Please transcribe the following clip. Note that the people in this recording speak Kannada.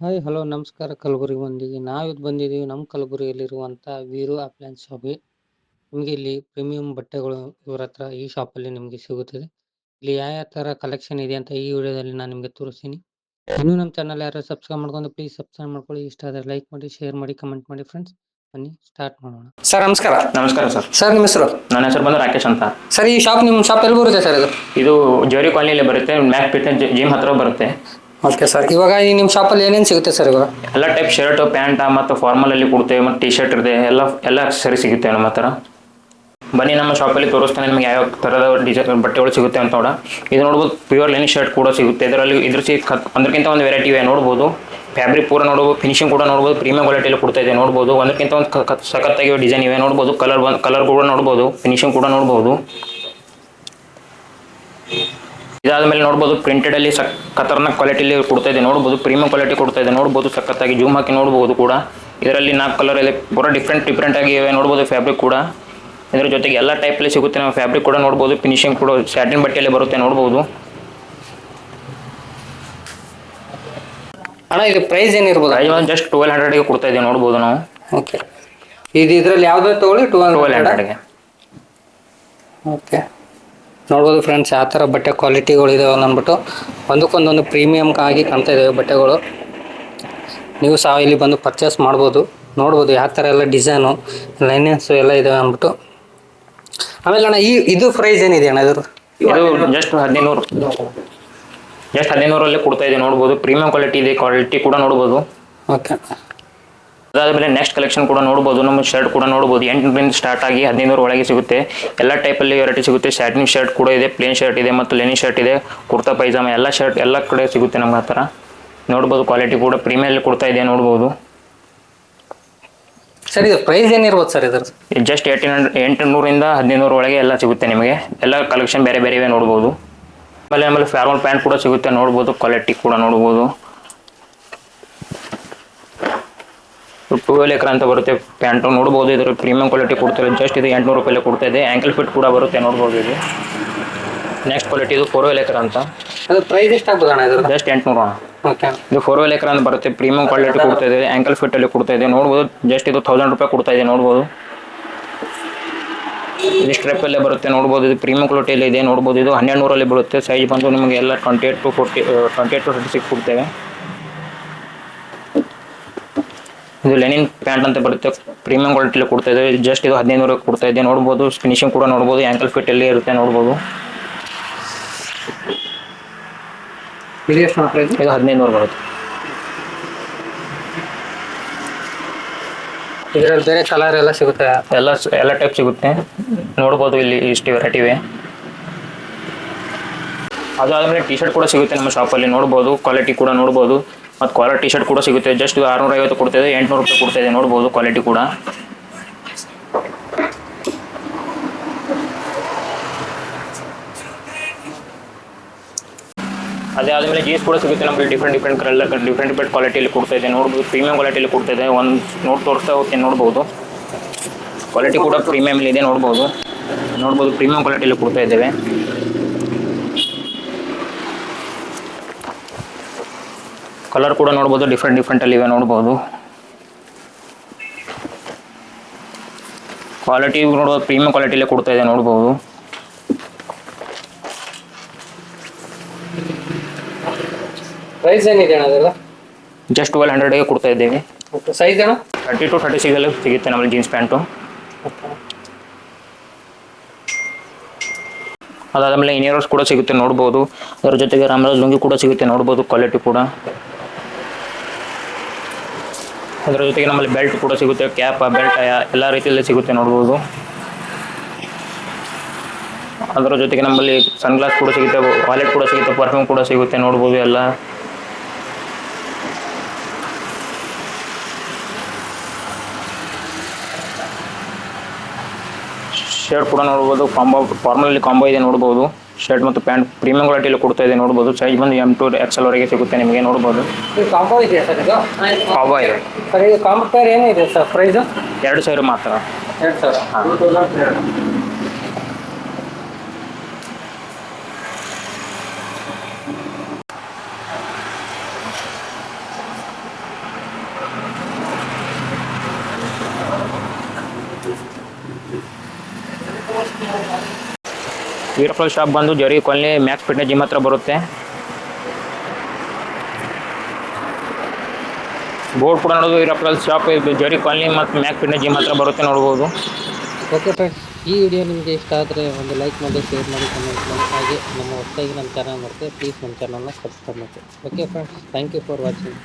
ಹಾಯ್ ಹಲೋ ನಮಸ್ಕಾರ ಕಲಬುರಗಿ ಮಂದಿಗೆ ನಾವಿದು ಬಂದಿದ್ದೀವಿ ನಮ್ಮ ಕಲಬುರಗಿಯಲ್ಲಿರುವಂಥ ವೀರು ಅಪ್ಲಯನ್ಸ್ ಶಾಪ್ಗೆ ನಿಮಗೆ ಇಲ್ಲಿ ಪ್ರೀಮಿಯಂ ಬಟ್ಟೆಗಳು ಇವ್ರ ಹತ್ರ ಈ ಶಾಪಲ್ಲಿ ನಿಮಗೆ ಸಿಗುತ್ತದೆ. ಇಲ್ಲಿ ಯಾವ ಯಾವ ಥರ ಕಲೆಕ್ಷನ್ ಇದೆ ಅಂತ ಈ ವಿಡಿಯೋದಲ್ಲಿ ನಾನು ನಿಮಗೆ ತೋರಿಸ್ತೀನಿ. ಇನ್ನೂ ನಮ್ಮ ಚಾನಲ್ ಯಾರು ಸಬ್ಸ್ಕ್ರೈಬ್ ಮಾಡ್ಕೊಂಡು ಪ್ಲೀಸ್ ಸಬ್ಸ್ಕ್ರೈಬ್ ಮಾಡ್ಕೊಳ್ಳಿ. ಇಷ್ಟ ಆದರೆ ಲೈಕ್ ಮಾಡಿ ಶೇರ್ ಮಾಡಿ ಕಮೆಂಟ್ ಮಾಡಿ ಫ್ರೆಂಡ್ಸ್ ಬನ್ನಿ ಸ್ಟಾರ್ಟ್ ಮಾಡೋಣ. ಸರ್ ನಮಸ್ಕಾರ. ನಮಸ್ಕಾರ ಸರ್. ಸರ್ ನಿಮ್ಮ ಹೆಸರು? ನನ್ನ ಹೆಸರು ಬಂದು ರಾಕೇಶ್ ಅಂತ. ಸರ್ ಈ ಶಾಪ್ ನಿಮ್ಮ ಶಾಪ್ ಎಲ್ಲಿ ಬರುತ್ತೆ ಸರ್ ಇದು? ಇದು ಜೋರಿ ಕಾಲನಿಯಲ್ಲಿ ಬರುತ್ತೆ. ಮ್ಯಾಕ್ ಫಿಟ್ನೆಸ್ ಜಿಮ್ ಹತ್ರ ಬರುತ್ತೆ. ಓಕೆ ಸರ್ ಇವಾಗ ನಿಮ್ಮ ಶಾಪಲ್ಲಿ ಏನೇನು ಸಿಗುತ್ತೆ ಸರ್ ಇವಾಗ? ಎಲ್ಲ ಟೈಪ್ ಶರ್ಟ್ ಪ್ಯಾಂಟ್ ಮತ್ತು ಫಾರ್ಮಲ್ ಅಲ್ಲಿ ಕೊಡ್ತೇವೆ, ಮತ್ತು ಟಿ ಶರ್ಟ್ ಇದೆ ಎಲ್ಲ ಎಲ್ಲ ಸರಿ ಸಿಗುತ್ತೆ ನಮ್ಮ ಹತ್ರ. ಬನ್ನಿ, ನಮ್ಮ ಶಾಪಲ್ಲಿ ತೋರಿಸ್ತಾನೆ, ನಿಮಗೆ ಯಾವ ಥರದ ಡಿಸೈನ್ ಬಟ್ಟೆಗಳು ಸಿಗುತ್ತೆ ಅಂತ ನೋಡ ಇದು ನೋಡ್ಬೋದು ಪ್ಯೂರ್ ಲೆನಿ ಶರ್ಟ್ ಕೂಡ ಸಿಗುತ್ತೆ. ಇದರಲ್ಲಿ, ಇದ್ರ ಸಿ ಒಂದಕ್ಕಿಂತ ಒಂದು ವೆರೈಟಿ ಇವೆ, ನೋಡ್ಬೋದು. ಫ್ಯಾಬ್ರಿಕ್ ಪೂರ ನೋಡ್ಬೋದು ಫಿನಿಶಿಂಗ್ ಕೂಡ ನೋಡ್ಬೋದು ಪ್ರೀಮಿಯಂ ಕ್ವಾಲಿಟಿಯಲ್ಲಿ ಕೊಡ್ತಾ ಇದೆ, ನೋಡ್ಬೋದು. ಒಂದಕ್ಕಿಂತ ಒಂದು ಸಖತ್ತಾಗಿ ಡಿಸೈನ್ ಇವೆ, ನೋಡ್ಬೋದು. ಕಲರ್ ಬಂದು ಕಲರ್ ಕೂಡ ನೋಡ್ಬೋದು ಫಿನಿಶಿಂಗ್ ಕೂಡ ನೋಡ್ಬೋದು. ಇದಾದ್ಮೇಲೆ ನೋಡ್ಬೋದು ಪ್ರಿಂಟೆಡ್ ಅಲ್ಲಿ ಸಕ್ ಖತರ್ನಾಕ್ ಕ್ವಾಲಿಟಿಲಿ ಕೊಡ್ತಾ ಇದೆ. ನೋಡ್ಬೋದು ಪ್ರೀಮಿಯಂ ಕ್ವಾಲಿಟಿ ಕೊಡ್ತಾ ಇದೆ. ನೋಡ್ಬೋದು ಸಖತ್ತಾಗಿ ಜೂಮ್ ಹಾಕಿ ನೋಡ್ಬೋದು ಕೂಡ. ಇದರಲ್ಲಿ ನಾಲ್ಕು ಕಲರ್ ಇದೆ. ಪೂರ ಡಿಫ್ರೆಂಟ್ ಡಿಫ್ರೆಂಟ್ ಆಗಿ ಇವೆ. ನೋಡ್ಬೋದು ಫ್ಯಾಬ್ರಿಕ್ ಕೂಡ. ಇದರ ಜೊತೆಗೆ ಎಲ್ಲ ಅಲ್ಲಿ ಸಿಗುತ್ತೆ. ನಾವು ಫ್ಯಾಬ್ರಿಕ್ ಕೂಡ ನೋಡ್ಬೋದು. ಫಿನಿಶಿಂಗ್ ಕೂಡ ಸ್ಯಾಟಿನ್ ಬಟ್ಟೆಯಲ್ಲಿ ಬರುತ್ತೆ. ನೋಡ್ಬೋದು. ಅಣ್ಣ ಇದು ಪ್ರೈಸ್ ಏನಿರ್ಬೋದು? ಪ್ರೈಸ್ ಜಸ್ಟ್ ಟ್ವೆಲ್ ಹಂಡ್ರೆಡ್ಗೆ ಕೊಡ್ತಾ ಇದ್ದೀವಿ ನೋಡ್ಬೋದು ನಾವು. ಓಕೆ ಇದು ಇದರಲ್ಲಿ ಯಾವುದೇ ತೊಗೊಳ್ಳಿ? ಟ್ವೆಲ್ ಟ್ವೆಲ್ ಹಂಡ್ರೆಡ್ ಹಂಡ್ರೆಡ್ಗೆ ಓಕೆ ನೋಡ್ಬೋದು ಫ್ರೆಂಡ್ಸ್ ಯಾವ ಥರ ಬಟ್ಟೆ ಕ್ವಾಲಿಟಿಗಳು ಇದಾವೆ ಅಂದ್ಬಿಟ್ಟು ಒಂದಕ್ಕೊಂದೊಂದು ಪ್ರೀಮಿಯಮ್ ಆಗಿ ಕಾಣ್ತಾ ಇದ್ದಾವೆ ಬಟ್ಟೆಗಳು. ನೀವು ಸಹ ಇಲ್ಲಿ ಬಂದು ಪರ್ಚೇಸ್ ಮಾಡ್ಬೋದು. ನೋಡ್ಬೋದು ಯಾವ ಥರ ಎಲ್ಲ ಡಿಸೈನು ಲೈನಿಂಗ್ಸು ಎಲ್ಲ ಇದಾವೆ ಅಂದ್ಬಿಟ್ಟು. ಆಮೇಲೆ ಅಣ್ಣ ಈ ಇದು ಪ್ರೈಸ್ ಏನಿದೆ ಅಣ್ಣ ಇದ್ರ ಇದು ಜಸ್ಟ್ ಹದಿನೈನೂರು ಜಸ್ಟ್ ಹದಿನೈನೂರಲ್ಲಿ ಕೊಡ್ತಾ ಇದೆ ನೋಡ್ಬೋದು. ಪ್ರೀಮಿಯಂ ಕ್ವಾಲಿಟಿ ಇದೆ ಕ್ವಾಲಿಟಿ ಕೂಡ ನೋಡ್ಬೋದು. ಓಕೆ ಅದಾದಮೇಲೆ ನೆಕ್ಸ್ಟ್ ಕಲೆಕ್ಷನ್ ಕೂಡ ನೋಡ್ಬೋದು ನಮ್ಮ ಶರ್ಟ್ ಕೂಡ ನೋಡ್ಬೋದು. ಎಂಟರಿಂದ ಸ್ಟಾರ್ಟ್ ಆಗಿ ಹದಿನೈದು ಒಳಗೆ ಸಿಗುತ್ತೆ. ಎಲ್ಲ ಟೈಪಲ್ಲಿ ವೆರೈಟಿ ಸಿಗುತ್ತೆ. ಸ್ಯಾಟಿನ್ ಶರ್ಟ್ ಕೂಡ ಇದೆ ಪ್ಲೇನ್ ಶರ್ಟ್ ಇದೆ ಮತ್ತು ಲೆನಿನ್ ಶರ್ಟ್ ಇದೆ ಕುರ್ತಾ ಪೈಜಾಮ ಎಲ್ಲ ಶರ್ಟ್ ಎಲ್ಲ ಕಡೆ ಸಿಗುತ್ತೆ ನಮ್ಮ ಹತ್ರ ನೋಡ್ಬೋದು ಕ್ವಾಲಿಟಿ ಕೂಡ ಪ್ರೀಮಿಯಲ್ಲಿ ಕೊಡ್ತಾ ಇದೆ ನೋಡ್ಬೋದು. ಸರ್ ಇದು ಪ್ರೈಸ್ ಏನಿರ್ಬೋದು ಸರ್ ಇದ್ರ ಜಸ್ಟ್ ಏಯ್ಟೀನ್ ಹಂಡ್ರೆಡ್ ಎಂಟುನೂರಿಂದ ಹದಿನೈದು ಒಳಗೆ ಎಲ್ಲ ಸಿಗುತ್ತೆ ನಿಮಗೆ. ಎಲ್ಲ ಕಲೆಕ್ಷನ್ ಬೇರೆ ಬೇರೆ ನೋಡಬಹುದು ನೋಡ್ಬೋದು. ಆಮೇಲೆ ಆಮೇಲೆ ಫ್ಯಾರ್ಮಲ್ ಪ್ಯಾಂಟ್ ಕೂಡ ಸಿಗುತ್ತೆ ನೋಡ್ಬೋದು ಕ್ವಾಲಿಟಿ ಕೂಡ ನೋಡ್ಬೋದು. ಟೂವೆಲ್ ಎಕರ್ ಅಂತ ಬರುತ್ತೆ. ಪ್ಯಾಂಟು ನೋಡ್ಬೋದು ಇದ್ರ ಪ್ರೀಮಿಯಂ ಕ್ವಾಲಿಟಿ ಕೊಡ್ತಾರೆ. ಜಸ್ಟ್ ಇದು ಎಂಟುನೂರು ರೂಪಾಯಿ ಕೊಡ್ತಾ ಇದೆ. ಆ್ಯಂಕಲ್ ಫಿಟ್ ಕೂಡ ಬರುತ್ತೆ ನೋಡ್ಬೋದು ಇದು. ನೆಕ್ಸ್ಟ್ ಕ್ವಾಲಿಟಿ ಇದು ಫೋರ್ ವೆಲ್ ಎಕರ್ ಅಂತ. ಅದು ಪ್ರೈಸ್ ಎಷ್ಟಾಗ್ಬೋದು ಅಣ್ಣ ಜಸ್ಟ್ ಎಂಟುನೂರು ಓಕೆ ಇದು ಫೋರ್ ವೆಲ್ ಎಕರ್ ಅಂತ ಬರುತ್ತೆ. ಪ್ರೀಮಿಯಂ ಕ್ವಾಲಿಟಿ ಕೊಡ್ತಾ ಇದೆ. ಆ್ಯಂಕಲ್ ಫಿಟ್ ಅಲ್ಲಿ ಕೊಡ್ತಾ ಇದೆ. ನೋಡ್ಬೋದು ಜಸ್ಟ್ ಇದು ತೌಸಂಡ್ ರೂಪಾಯಿ ಕೊಡ್ತಾ ಇದೆ ನೋಡ್ಬೋದು. ಇದು ಸ್ಟ್ರೆಪ್ ಅಲ್ಲೇ ಬರುತ್ತೆ ನೋಡ್ಬೋದು. ಇದು ಪ್ರೀಮಿಯಂ ಕ್ವಾಲಿಟಿಯಲ್ಲಿ ಇದೆ ನೋಡ್ಬೋದು. ಇದು ಹನ್ನೆರಡು ನೂರಲ್ಲಿ ಬರುತ್ತೆ. ಸೈಜ್ ಬಂದು ನಿಮಗೆ ಎಲ್ಲ twenty eight to forty twenty eight to fifty six ಕೊಡ್ತೇವೆ. ಇದು ಲೆನಿನ್ ಪ್ಯಾಂಟ್ ಅಂತ ಬರುತ್ತೆ. ಪ್ರೀಮಿಯಂ ಕ್ವಾಲಿಟಿಯಲ್ಲಿ ಕೊಡ್ತಾ ಇದೆ. ಜಸ್ಟ್ ಇದು ಹದಿನೈದು ಕೊಡ್ತಾ ಇದೆ. ನೋಡ್ಬೋದು ಫಿನಿಶಿಂಗ್ ಕೂಡ ನೋಡ್ಬೋದು ಆ್ಯಂಕಲ್ ಫಿಟ್ ಅಲ್ಲಿ ಇರುತ್ತೆ ನೋಡ್ಬೋದು. ಇದು? ಹದಿನೈದು ನೂರು ಬರುತ್ತೆ. ಇದರಲ್ಲಿ ಬೇರೆ ಕಲರ್ ಎಲ್ಲ ಸಿಗುತ್ತೆ? ಎಲ್ಲ ಎಲ್ಲ ಟೈಪ್ ಸಿಗುತ್ತೆ. ನೋಡ್ಬೋದು ಇಲ್ಲಿ ಇಷ್ಟು ವೆರೈಟಿ ಇವೆ ಅದಾದಮೇಲೆ ಟಿ ಶರ್ಟ್ ಕೂಡ ಸಿಗುತ್ತೆ ನಮ್ಮ ಶಾಪಲ್ಲಿ ನೋಡ್ಬೋದು ಕ್ವಾಲಿಟಿ ಕೂಡ ನೋಡ್ಬೋದು. ಮತ್ತು ಕ್ವಾಲಿಟಿ ಟಿ ಶರ್ಟ್ ಕೂಡ ಸಿಗುತ್ತೆ. ಜಸ್ಟ್ ಆರುನೂರ ಐವತ್ತು ಕೊಡ್ತಾಯಿದೆ ಎಂಟುನೂರು ರೂಪಾಯಿ ಕೊಡ್ತಾಯಿದೆ ನೋಡ್ಬೋದು ಕ್ವಾಲಿಟಿ ಕೂಡ. ಅದೇ ಆದಮೇಲೆ ಜೀನ್ಸ್ ಕೂಡ ಸಿಗುತ್ತೆ ನಮಗೆ. Different different colour different different ಕ್ವಾಲಿಟಿಯಲ್ಲಿ ಕೊಡ್ತಾ ಇದೆ. ನೋಡ್ಬೋದು ಪ್ರೀಮಿಯಂ ಕ್ವಾಲಿಟಿಯಲ್ಲಿ ಕೊಡ್ತಾ ಒಂದು ನೋಟ್ ತೋರಿಸ್ತಾ ಹೋಗ್ತೀನಿ, ನೋಡ್ಬೋದು. ಕ್ವಾಲಿಟಿ ಕೂಡ ಪ್ರೀಮಿಯಮ್ ಇದೆ, ನೋಡ್ಬೋದು. ನೋಡ್ಬೋದು ಪ್ರೀಮಿಯಂ ಕ್ವಾಲಿಟಿಯಲ್ಲಿ ಕೊಡ್ತಾ ಇದ್ದೇವೆ. ಕಲರ್ ಕೂಡ ನೋಡ್ಬೋದು ಡಿಫ್ರೆಂಟ್ ಡಿಫ್ರೆಂಟ್ ಅಲ್ಲಿ ಇವೆ ನೋಡ್ಬೋದು. ಕ್ವಾಲಿಟಿ ನೋಡ್ಬೋದು ಪ್ರೀಮಿಯಂ ಕ್ವಾಲಿಟಿಲೇ ಕೊಡ್ತಾ ಇದೆ ನೋಡ್ಬೋದು. ಪ್ರೈಸ್ ಏನಿದೆ ಅಣ್ಣ ಅದೆಲ್ಲ? ಜಸ್ಟ್ ಟ್ವೆಲ್ ಹಂಡ್ರೆಡ್ಗೆ ಕೊಡ್ತಾ ಇದ್ದೇವೆ. ಸೈಜ್ ಅಣ್ಣ? ತರ್ಟಿ ಟು ತರ್ಟಿ ಸಿಗಲ್ಲಿ ಸಿಗುತ್ತೆ ನಮ್ಮಲ್ಲಿ ಜೀನ್ಸ್ ಪ್ಯಾಂಟು ಅದಾದಮೇಲೆ ಇನಿಯರ್ಸ್ ಕೂಡ ಸಿಗುತ್ತೆ ನೋಡ್ಬೋದು. ಅದರ ಜೊತೆಗೆ ರಾಮರಾಜ್ ಲುಂಗಿ ಕೂಡ ಸಿಗುತ್ತೆ ನೋಡ್ಬೋದು ಕ್ವಾಲಿಟಿ ಕೂಡ. ಅದರ ಜೊತೆಗೆ ನಮ್ಮಲ್ಲಿ ಬೆಲ್ಟ್ ಕೂಡ ಸಿಗುತ್ತೆ ಕ್ಯಾಪ್ ಬೆಲ್ಟ್ ಎಲ್ಲ ರೀತಿಯಲ್ಲಿ ಸಿಗುತ್ತೆ ನೋಡ್ಬೋದು. ಅದರ ಜೊತೆಗೆ ನಮ್ಮಲ್ಲಿ ಸನ್ಗ್ಲಾಸ್ ಕೂಡ ಸಿಗುತ್ತೆ ವಾಲೆಟ್ ಕೂಡ ಸಿಗುತ್ತೆ ಪರ್ಫ್ಯೂಮ್ ಕೂಡ ಸಿಗುತ್ತೆ ನೋಡ್ಬೋದು ಎಲ್ಲ. ಶರ್ಟ್ ಕೂಡ ನೋಡ್ಬೋದು ಕಾಂಬೋ ಫಾರ್ಮಲ್ ಕಾಂಬೋ ಇದೆ ನೋಡ್ಬೋದು. ಶರ್ಟ್ ಮತ್ತು ಪ್ಯಾಂಟ್ ಪ್ರೀಮಿಯಂ ಕ್ವಾಲಿಟಿಯಲ್ಲಿ ಕೊಡ್ತಾ ಇದೆ ನೋಡ್ಬೋದು. ಸೈಜ್ ಬಂದು ಎಂ ಟು ಎಕ್ಸೆಲ್ ವರೆಗೆ ಸಿಗುತ್ತೆ ನಿಮಗೆ ನೋಡ್ಬೋದು. ಇದು ಕಾಂಬೋ ಇದೆಯಾ ಸರ್ ಇದು? ಕಾಂಬೋ ಇದೆ. ಸರ್ ಇದು ಕಾಂಬೋ ಏನಿದೆ ಸರ್ ಪ್ರೈಸ್ ಎರಡು ಸಾವಿರ ಮಾತ್ರ. ಎರಡು ಸಾವಿರ. ವೀರಪ್ಪಲ್ ಶಾಪ್ ಬಂದು ಜರಿ ಕಾಲನಿ ಮ್ಯಾಕ್ಸ್ ಫಿಟ್ನೆಸ್ ಜಿಮ್ ಹತ್ರ ಬರುತ್ತೆ. ಬೋರ್ಡ್ ಕೂಡ ನೋಡೋದು ವೀರಪ್ಪಲ್ ಶಾಪ್ ಜರಿ ಕಾಲನಿ ಮತ್ತು ಮ್ಯಾಕ್ ಫಿಟ್ನೆಸ್ ಜಿಮ್ ಹತ್ರ ಬರುತ್ತೆ ನೋಡ್ಬೋದು. ಓಕೆ ಫ್ರೆಂಡ್ಸ್ ಈ ವಿಡಿಯೋ ನಿಮಗೆ ಇಷ್ಟ ಆದರೆ ಒಂದು ಲೈಕ್ ಮಾಡಿ ಶೇರ್ ಮಾಡಿ ಕಮೆಂಟ್ ಮಾಡಿ. ಹಾಗೆ ನಮ್ಮ ಹೊಸದಾಗಿ ನಮ್ಮ ಚಾನಲ್ ನೋಡ್ತೀವಿ ಪ್ಲೀಸ್ ನಮ್ಮ ಚಾನಲ್ನ ಸಬ್ಸ್ಕ್ರೈಬ್ ಮಾಡಿ okay friends thank you for watching